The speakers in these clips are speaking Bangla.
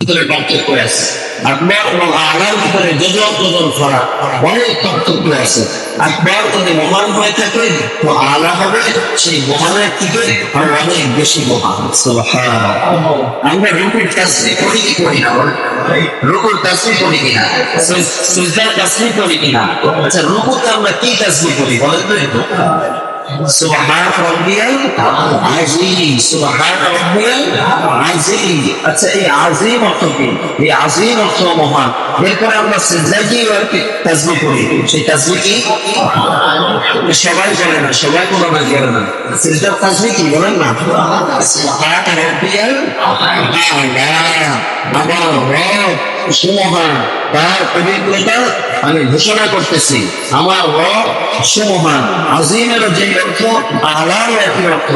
ভিতরে পার্থক্য আছে। আকবর এবং আলার ভিতরে যজন যজন করা অনেক পার্থক্য আছে। আকবর যদি মহান হয়ে থাকে তো আলা হবে সেই মহানের থেকে অনেক বেশি মহান। সুবহানাল্লাহ। আমরা রুকুর করি কি করি না রুকুর করি কিনা করি কিনা আচ্ছা রুকুতে আমরা কি করি বলেন তো সুবহান রাব্বিয়াল আজিম সুবহান রাব্বিয়াল আজিম আচ্ছা এই আজিম অর্থ কি এই আজিম অর্থ মহান এরপরে আমরা সিজদায় কি তাসবিহ করি সেই তাসবিহ কি সবাই জানে না সবাই কোনো না জানে না সিজদার তাসবিহ কি বলেন না সুবহান রাব্বিয়াল আলা আমার রব সুমহান তার পবিত্রতা আমি ঘোষণা করতেছি। আমার রব সুমহান আজিমের যে অর্থ, আলার একই অর্থ।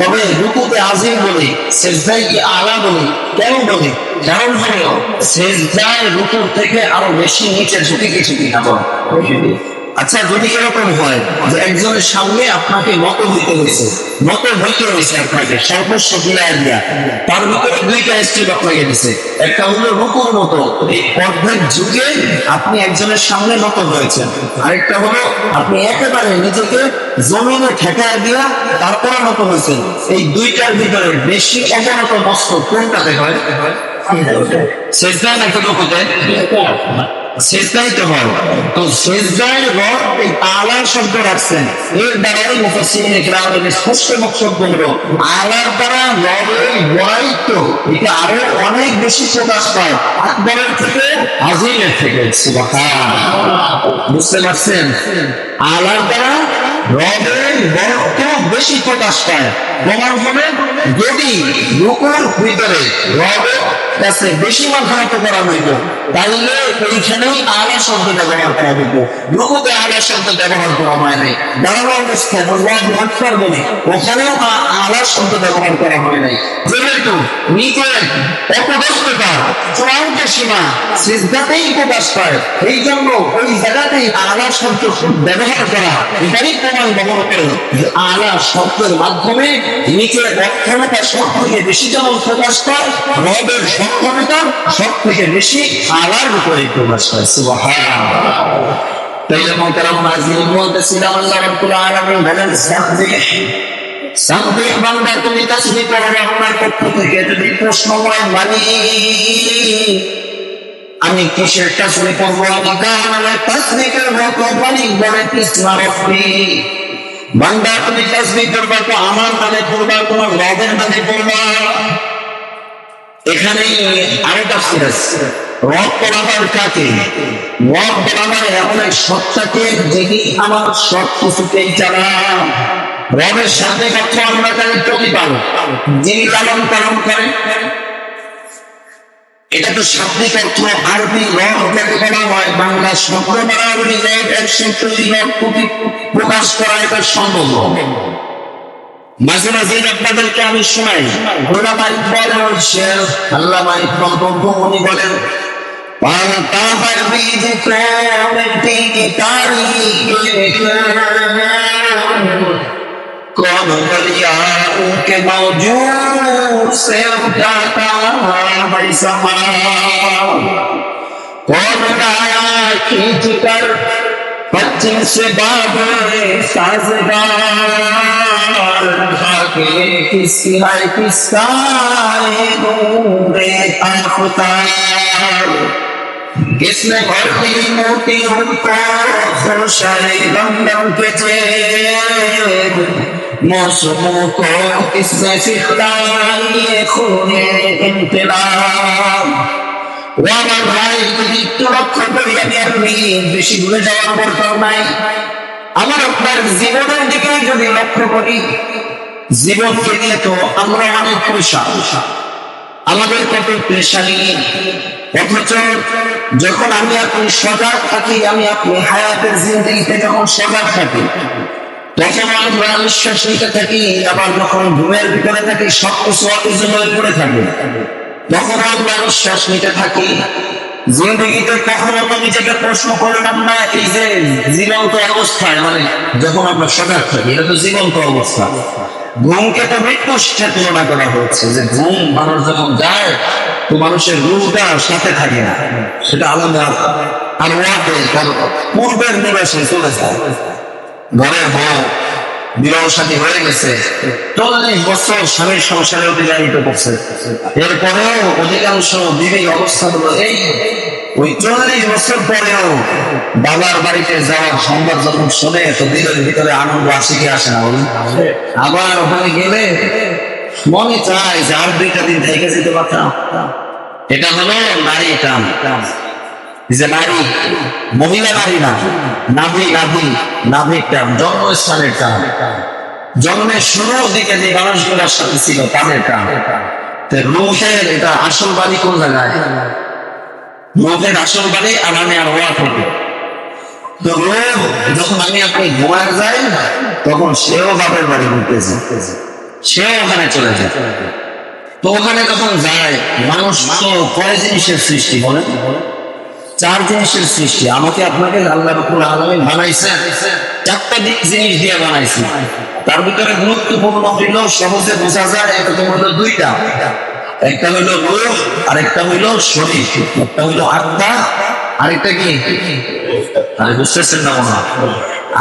তবে রুকুতে আজিম বলি সেজদায় কি আলা বলি, কেন বলি? কারণ হলো, সেজদায় রুকুর থেকে আরও বেশি নিচে ঝুঁকি কিছু কিনা বল? আচ্ছা যদি এরকম হয় যে একজনের সামনে আপনাকে নত হইতে হয়েছে নত হইতে হয়েছে আপনাকে, সর্বস্ব বিলায় দিয়া, তার ভিতরে দুইটা স্টেপ আপনাকে দিছে। একটা হলো রুকুর মতো অর্ধেক যুগে আপনি একজনের সামনে নত হয়েছেন। আরেকটা হলো আপনি একেবারে নিজেকে জমিনে ঠেকায় দিয়া তারপরে নত হয়েছেন। এই দুইটার ভিতরে বেশি অবনত মস্ত কোনটাতে হয়? সেজদা নাকি রুকুতে? সেজদাই তো তো এই আলার শব্দ রাখছেন। এর দ্বারাই ইকরামের স্পষ্ট বক্তব্য হলো, আলার দ্বারা রবের ওয়াইত এটা আরও অনেক বেশি প্রকাশ পায়। আকবরের থেকে, আজিমের থেকে, সুবহানাল্লাহ। বুঝতে পারছেন? আলার দ্বারা রবের বেশি প্রকাশ পায়। রুকুর ভিতরে রবের কাছে বেশি মাথা করা হইব তাহলে ওইখানেও আলা শব্দ ব্যবহার করা হইব রুকুতে আলা শব্দ ব্যবহার করা হয় নাই। দাঁড়ানো অবস্থায় রব আকবর বলে, ওখানেও আলা শব্দ ব্যবহার করা হয় নাই। যেহেতু নিজের অপদস্থতা, চূড়ান্ত সীমা সিজদাতেই প্রকাশ পায় এই জন্য ওই জায়গাতেই আলা শব্দ ব্যবহার করা এটারই প্রমাণ ব্যবহার করে যে আলা শব্দের মাধ্যমে নিচের অক্ষমতা সব থেকে বেশি যেমন প্রকাশ পায়, রবের সক্ষমতা সব থেকে বেশি আলার উপরে প্রকাশ পায়। সুবহানাল্লাহ। তাইলে মোহতারাম নাজির বলতেছিলাম আল্লাহ রাব্বুল আলামিন বলেন সাববিহ সাববিহ বান্দা তুমি তাসবিহ করো রহমানের পক্ষ থেকে যদি প্রশ্ন হয়, মানি আমি কিসের তাসবিহ করব বান্দা, তুমি তাসবিহ করবা তো আমার নামে করবা তোমার রবের নামে করবা এখানে আরও তাফসির রব বরাবর কাকে? রব বরাবর এমন এক সত্তাকে যিনি আমার সব রবের সাথে কথা আমরা তাকে প্রতিপালক। যিনি লালন পালন করেন। এটা তো শাব্দিক অর্থ আরবি রব যাকে বলা হয় বাংলা শব্দ বানাবলি রব একশো তৈরি প্রতি- প্রকাশ করা এটা সম্ভব মাঝে মাঝে আপনাদেরকে আমি শোনাই। ওলামা ইকবাল বলছেন আল্লামা বঙ্গমণি বলেন পাল্টাবার বীজ के मौजूद से उठाता भाई कौन गाया खींच कर पच्चीस बाबे साजदार भागे किसी हर किस्सा घूमे अखुतार जिसने भरती मोती हमको खुश है दम दम पे मौसमों को किसने सिखलाई खूने इंतजाम ও আমার ভাই যদি একটু লক্ষ্য করি আমি আপনি বেশি দূরে যাওয়ার দরকার নাই আমার আপনার জীবনের দিকে যদি লক্ষ্য করি জীবনকে নিয়ে তো আমরা অনেক পরিষ্কার আমাদের কত প্রেশারি অথচ যখন আমি আপনি সজাগ থাকি আমি আপনি হায়াতের জিন্দগিতে যখন সজাগ থাকি মানে জীবন্ত অবস্থা। ঘুমকে তো মৃত্যুর সাথে তুলনা করা হচ্ছে যে ঘুম মানুষ যখন যায়, তো মানুষের রুহটা সাথে থাকে না। সেটা আলাদা। আর পূর্বের নিবাসে চলে যায়। ঘরের বউ বিবাহ হয়ে গেছে, চল্লিশ বছর স্বামীর সংসারে অতিবাহিত করছে। এরপরেও অধিকাংশ বিবেক অবস্থা হলো এই ওই চল্লিশ বছর পরেও বাবার বাড়িতে যাওয়ার সংবাদ যখন শোনে, তো দিলের ভিতরে আনন্দ আসে কি আসে না আবার ওখানে গেলে মনে চায় যে আর দুইটা দিন থেকে যেতে পারতাম। এটা হলো নারী টান যে নারী, মহিলা নারী না, নাভি নাভি, নাভির টান, জন্মস্থানের টান। জন্মের শুরুর দিকে যে মানুষগুলোর সাথে ছিল তাদের টান। রুহের এটা আসল বাড়ি কোন জায়গায়? আসল বাড়ি আর আমি আর থেকে তো রোগ যখন আমি আপনি ঘুমার যাই, তখন সেও বাপের বাড়ি ঘুরতেছে সেও ওখানে চলে যায়। তো ওখানে যখন যায়, মানুষ কয় জিনিসের সৃষ্টি বলেন চার জিনিসের সৃষ্টি। আমাকে আপনাকে আল্লাহ রকুল আলমী বানাইছে চারটা দিক জিনিস দিয়ে বানাইছে তার ভিতরে গুরুত্বপূর্ণ হইল, সহজে বোঝা যায়, এটা তো হলো দুইটা। একটা হইল রূপ আরেকটা হইল শরীর। একটা হইল আত্মা, আরেকটা কি? আরে বুঝতেছেন না মনে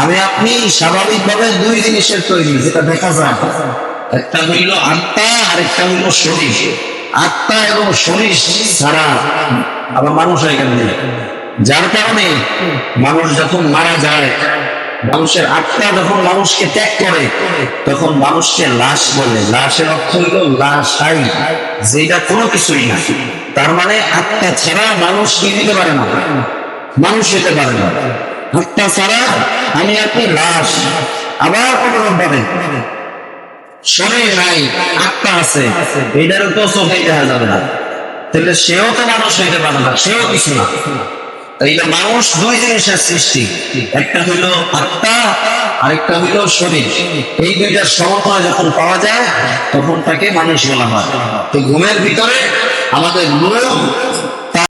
আমি আপনি স্বাভাবিকভাবে দুই জিনিসের তৈরি, যেটা দেখা যায়। একটা হইল আত্মা, আরেকটা হইল শরীর। আত্মা এবং শরীর ছাড়া আবার মানুষ হয়ে গেল। যার কারণে মানুষ যখন মারা যায়, মানুষের আত্মা যখন মানুষকে ত্যাগ করে, তখন মানুষকে লাশ বলে, লাশের অর্থ হইল লাশাই যেটা কোনো কিছুই না তার মানে আত্মা ছাড়া মানুষ কি দিতে পারে না? মানুষ হতে পারে না। আত্মা ছাড়া আমি আপনি লাশ? আবার অনুরোধ পাবেন শরীর নাই, আত্মা আছে এটারও তো চোখে দেখা যাবে না। তাহলে সেও তো মানুষ হইতে পারে না, সেও কিছু না। তাইলে মানুষ দুই জিনিসের সৃষ্টি, একটা হইল আত্মা, আরেকটা হইল শরীর। এই দুইটার সমন্বয় যখন পাওয়া যায়, তখন তাকে মানুষ বলা হয়। তো ঘুমের ভিতরে আমাদের লোক